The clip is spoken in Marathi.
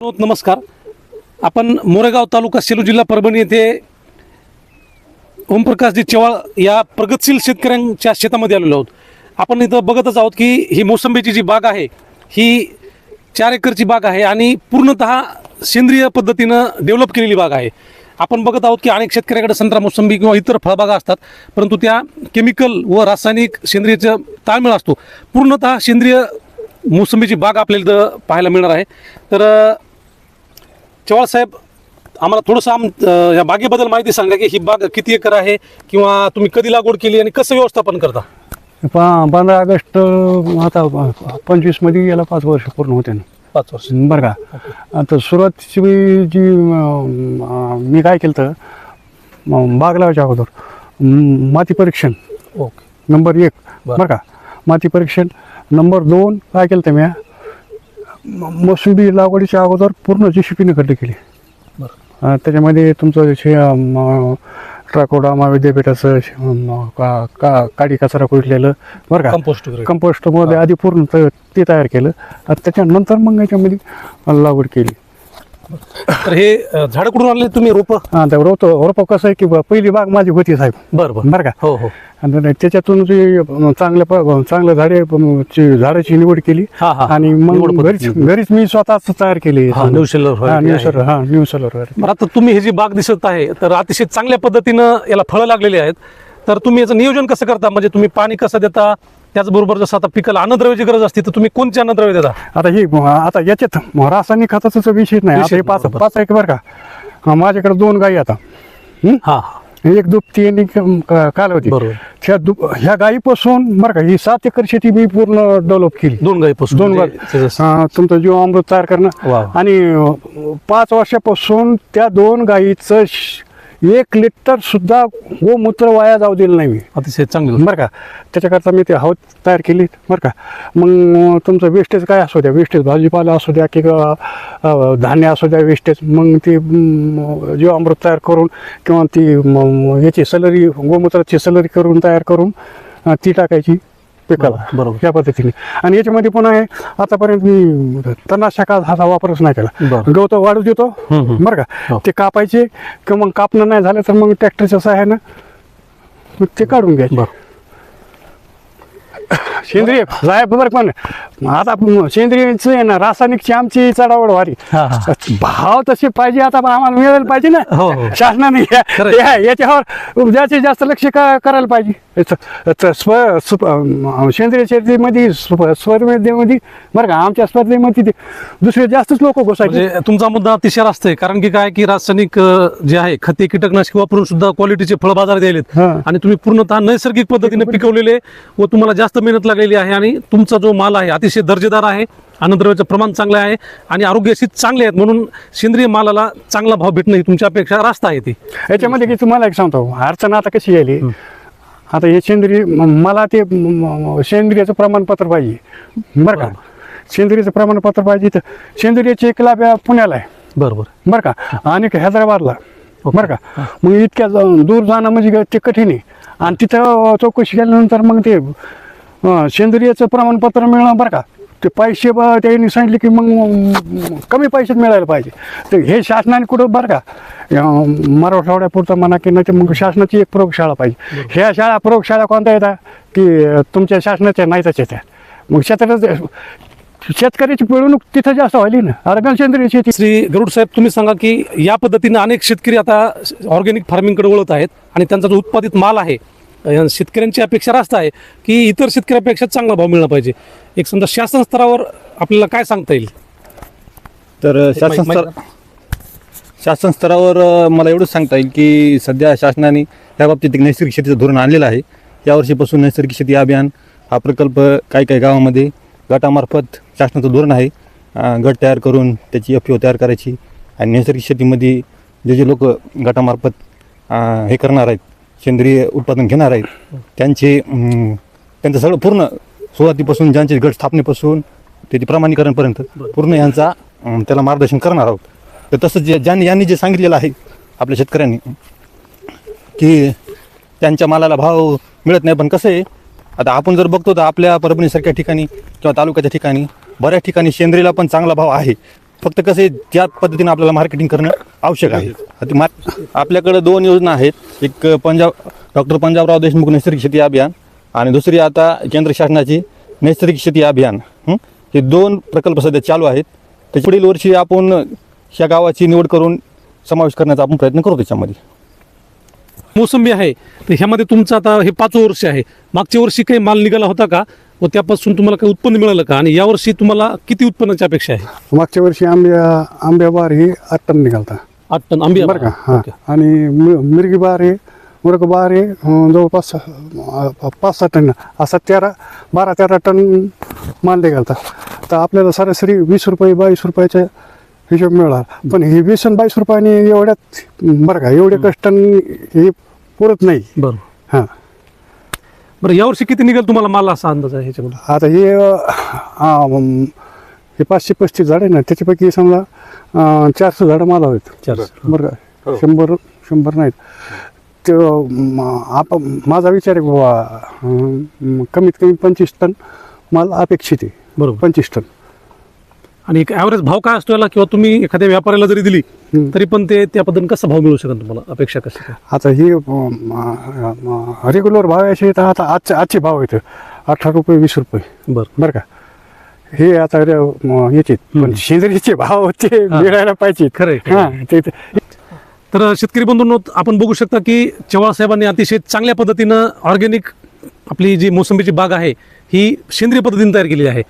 नमस्कार. आपण मोरेगाव तालुका सेलू जिल्हा परभणी येथे ओमप्रकाशजी चव्हाळ या प्रगतशील शेतकऱ्यांच्या शेतामध्ये आलेलो आहोत. आपण इथं बघतच आहोत की ही मोसंबीची जी बाग आहे ही चार एकरची बाग आहे आणि पूर्णतः सेंद्रिय पद्धतीनं डेव्हलप केलेली बाग आहे. आपण बघत आहोत की अनेक शेतकऱ्याकडे संत्रा मोसंबी किंवा इतर फळबागा असतात परंतु त्या केमिकल व रासायनिक सेंद्रियचं ताळमेळ असतो. पूर्णतः सेंद्रिय मोसंबीची बाग आपल्याला इथं पाहायला मिळणार आहे. तर चव्हाण साहेब आम्हाला थोडंसं आम या बागेबद्दल माहिती सांगा की ही बाग किती एकर आहे किंवा तुम्ही कधी लागवड केली आणि कसं व्यवस्थापन करता? पा पंधरा ऑगस्ट आता पंचवीसमध्ये गेला पाच वर्ष पूर्ण होते ना. पाच वर्ष. बरं का? आता सुरुवातीची मी जी अं, मी काय केलं तर बाग लावायच्या अगोदर माती परीक्षण. ओके. नंबर एक. बरं. बरं का? माती परीक्षण. नंबर दोन काय केलं तर मी म- मोसंबी लागवडीच्या अगोदर पूर्ण जी शिपीने खड्डे केली. बरं. अं, त्याच्यामध्ये तुमचं शे अं, ट्राकोडामा विद्यापीठाचं श- अं, का का काडी कचरा कुठलेलं बरं का? कंपोस्ट वगैरे. कंपोस्टमध्ये आधी पूर्ण त- ते तयार केलं. आणि त्याच्यानंतर मग याच्यामध्ये लागवड केली. तर हे अ, झाडं कुठून आणले तुम्ही? रोप? हां रोप रोप कसं आहे की ब- पहिली बाग माझी होती साहेब. बरं बरं. बरं का? हो हो. आणि त्याच्यातून जी चांगल्या प- चांगल्या झाडे ची झाडाची निवड केली. हा हा. आणि निवड मग घरीच पद्धती. घरीच मी स्वतःच तयार केली. हा, new variety न्यू आहे. सेलर हा न्यू सेलर बरं आता तुम्ही ही जी बाग दिसत आहे तर अतिशय चांगल्या पद्धतीनं याला फळं लागलेली आहेत. तर तुम्ही याचं नियोजन कसं करता? म्हणजे तुम्ही पाणी कसं देता? त्याचबरोबर जसं आता पिकाला अन्नद्रव्याची गरज असते तर तुम्ही कोणते अन्नद्रव्य देता? आता ही आता याच्यात रासायनिक खताचा विषय नाही. आता विषय हे पाच बरोबर. पाच एक बरं का. हा, माझ्याकडे दोन गाई आता हं? हा. एक दुपती आणि एक काल होती बरोबर. ह्या दु ह्या गायीपासून बरं का ही सात एकर शेती मी पूर्ण डेव्हलप केली दोन गाईपासून दोन म्हणजे गाय तुमचं जीव अमृत तयार करणं. आणि पाच वर्षापासून त्या दोन गायीचं एक लिटर सुद्धा गोमूत्र वाया जाऊ दिलं नाही मी. अतिशय चांगलं. बरं का? त्याच्याकरता मी ते हौद तयार केली. बरं का? मग तुमचं वेस्टेज काय असू द्या? वेस्टेज भाजीपाला असू द्या की धान्य असू द्या वेस्टेज मग ती जीवामृत तयार करून किंवा ती याची सलरी गोमूत्राची सलरी करून तयार करून ती टाकायची. पिकाला बरोबर. या पद्धतीने आणि याच्यामध्ये पुन्हा आहे आतापर्यंत मी तणाशा हा वापरच नाही केला. गवत वाढू देतो. बरं हो. का ते कापायचे किंवा मग कापणं नाही झालं तर मग ट्रॅक्टरच्या सहाय्यानं मग ते काढून घ्यायचे बरं सेंद्रिय साहेब बरं पण आता सेंद्रियच आहे ना रासायनिकची आमची चढावड वारी हा, हा. भाव तसे पाहिजे आता आम्हाला मिळायला पाहिजे हो, ना हो. शासनाने या- खरंय. या- याच्यावर जास्तीत जास्त लक्ष का- करायला पाहिजे याचं- याचं स्व अं, सेंद्रिय शेतीमध्ये स्व- स्पर्धेमध्ये बरं का आमच्या स्पर्धेमध्ये ते दुसरे जास्तच लोक घुसायचे म्हणजे तुमचा मुद्दा अतिशय रास्त आहे कारण की काय की रासायनिक अ, जे आहे खते कीटकनाशक वापरून सुद्धा क्वालिटीचे फळ बाजारात यायलेत हा. आणि तुम्ही पूर्णतः नैसर्गिक पद्धतीने पिकवलेले व तुम्हाला जास्त मेहनत लागलेली आहे आणि तुमचा जो माल आहे अतिशय दर्जेदार आहे. अन्नद्रव्याचं प्रमाण चांगलं आहे आणि आरोग्याशी चांगले आहेत म्हणून सेंद्रिय मालाला चांगला भाव भेटणं ही तुमच्या अपेक्षा रास्त आहे ती. याच्यामध्ये की तुम्हाला एक सांगतो अडचण आता कशी आली? आता हे सेंद्रिय मला ते सेंद्रियचं प्रमाणपत्र पाहिजे बरं का? सेंद्रियचं प्रमाणपत्र पाहिजे तर सेंद्रियचे एक लाभ पुण्याला आहे. बरोबर. बरं का? आणि हैदराबादला. बरं का? मग इतक्या दूर जाणं म्हणजे ते कठीण आहे. आणि तिथं चौकशी केल्यानंतर मग ते अं, सेंद्रियचं प्रमाणपत्र मिळणं बरं का? ते पैसे ब त्यांनी सांगितले की मग कमी पैशात मिळायला पाहिजे. तर हे शासनाने कुठं बरं का मराठवाड्यापुरतं म्हणा की नाही तर मग शासनाची एक प्रयोगशाळा पाहिजे. ह्या शाळा प्रयोगशाळा कोणत्या येतात की तुमच्या शासनाच्या नाहीतच येतात मग शेतात शेतकऱ्याची पिळवणूक तिथं जास्त व्हायली ना. अर्गन सेंद्रिय शेती. श्री गरुड साहेब तुम्ही सांगा की या पद्धतीने अनेक शेतकरी आता ऑर्गॅनिक फार्मिंगकडे वळत आहेत आणि त्यांचा जो उत्पादित माल आहे शेतकऱ्यांची अपेक्षा रास्त आहे की इतर शेतकऱ्यापेक्षा चांगला भाव मिळला पाहिजे. एक समजा शासन स्तरावर आपल्याला काय सांगता येईल? तर शासन स्तर शासन स्तरावर मला एवढंच सांगता येईल की सध्या शासनाने त्या बाबतीत एक नैसर्गिक शेतीचं धोरण आणलेलं आहे. यावर्षीपासून नैसर्गिक शेती अभियान हा प्रकल्प काही काही गावामध्ये गटामार्फत शासनाचं धोरण आहे. गट तयार करून त्याची एफ तयार करायची आणि नैसर्गिक शेतीमध्ये जे जे लोक गटामार्फत हे करणार आहेत सेंद्रिय उत्पादन घेणार आहेत. त्यांचे त्यांचं सगळं पूर्ण सुरुवातीपासून ज्यांचे गट स्थापनेपासून त्याचे प्रमाणीकरणपर्यंत पूर्ण यांचा त्याला मार्गदर्शन करणार आहोत. तर तसंच जे ज्यांनी यांनी जे सांगितलेलं आहे आपल्या शेतकऱ्यांनी की त्यांच्या मालाला भाव मिळत नाही पण कसं आहे आता आपण जर बघतो तर आपल्या परभणीसारख्या ठिकाणी किंवा तालुक्याच्या ठिकाणी बऱ्याच ठिकाणी शेंद्रीला पण चांगला भाव आहे. फक्त कसे त्या पद्धतीने आपल्याला मार्केटिंग करणं आवश्यक आहे. आता मा- आपल्याकडे दोन योजना आहेत. एक पंजाब डॉक्टर पंजाबराव देशमुख नैसर्गिक शेती अभियान आणि दुसरी आता केंद्र शासनाची नैसर्गिक शेती अभियान. हे दोन प्रकल्प सध्या चालू आहेत. त्याच्या पुढील वर्षी आपण ह्या गावाची निवड करून समावेश करण्याचा आपण प्रयत्न करू त्याच्यामध्ये. मोसंबी आहे. तर ह्यामध्ये तुमचं आता हे पाचवं वर्ष आहे. मागच्या वर्षी काही माल निघाला होता का? व त्यापासून तुम्हाला काही उत्पन्न मिळालं का? आणि यावर्षी तुम्हाला किती उत्पन्नाची अपेक्षा आहे? मागच्या वर्षी आंब्या आंब्या बार ही आठ टन निघालता. आठ टन आंबे बरं का? हां. आणि मि- मिरगी बार आहे मुरग बार अं, जवळपास अं, पाच सहा टन असा तेरा बारा तेरा टन माल निघालता. तर आपल्याला सरासरी वीस रुपये बावीस रुपयाचा हिशोब मिळाला. पण हे वीस आणि बावीस रुपयाने एवढ्यात बरं का एवढे कष्ट हे पुरत नाही. बरं. हां. बरं यावर्षी किती निघेल तुम्हाला माल असा अंदाज आहे ह्याच्यामध्ये? आता हे हे पाचशे पस्तीस झाड आहे ना त्याच्यापैकी समजा अं, चारशे झाडं मला आहेत. चारशे. बरं का? शंभर शंभर नाहीत. ते म, आप माझा विचार आहे बाबा अं, कमीत कमी पंचवीस टन माल अपेक्षित आहे. बरोबर. पंचवीस टन. आणि एक ॲव्हरेज भाव काय असतो याला? किंवा तुम्ही एखाद्या व्यापाऱ्याला जरी दिली. तरी पण ते त्या पद्धतीने कसा भाव मिळू शकेल तुम्हाला? अपेक्षा कशी आता हे रेग्युलर भाव तर आता आजचे आजचे भाव आहेत. अठरा रुपये वीस रुपये. बरं. बरं का? हे आता याचे पण शेंद्रीचे भाव ते मिळायला. हां ते ते- तर शेतकरी बंधूंनो आपण बघू शकता की चव्हाण साहेबांनी अतिशय चांगल्या पद्धतीनं ऑर्गॅनिक आपली जी मोसंबीची बाग आहे ही सेंद्रिय पद्धतीने तयार केलेली आहे.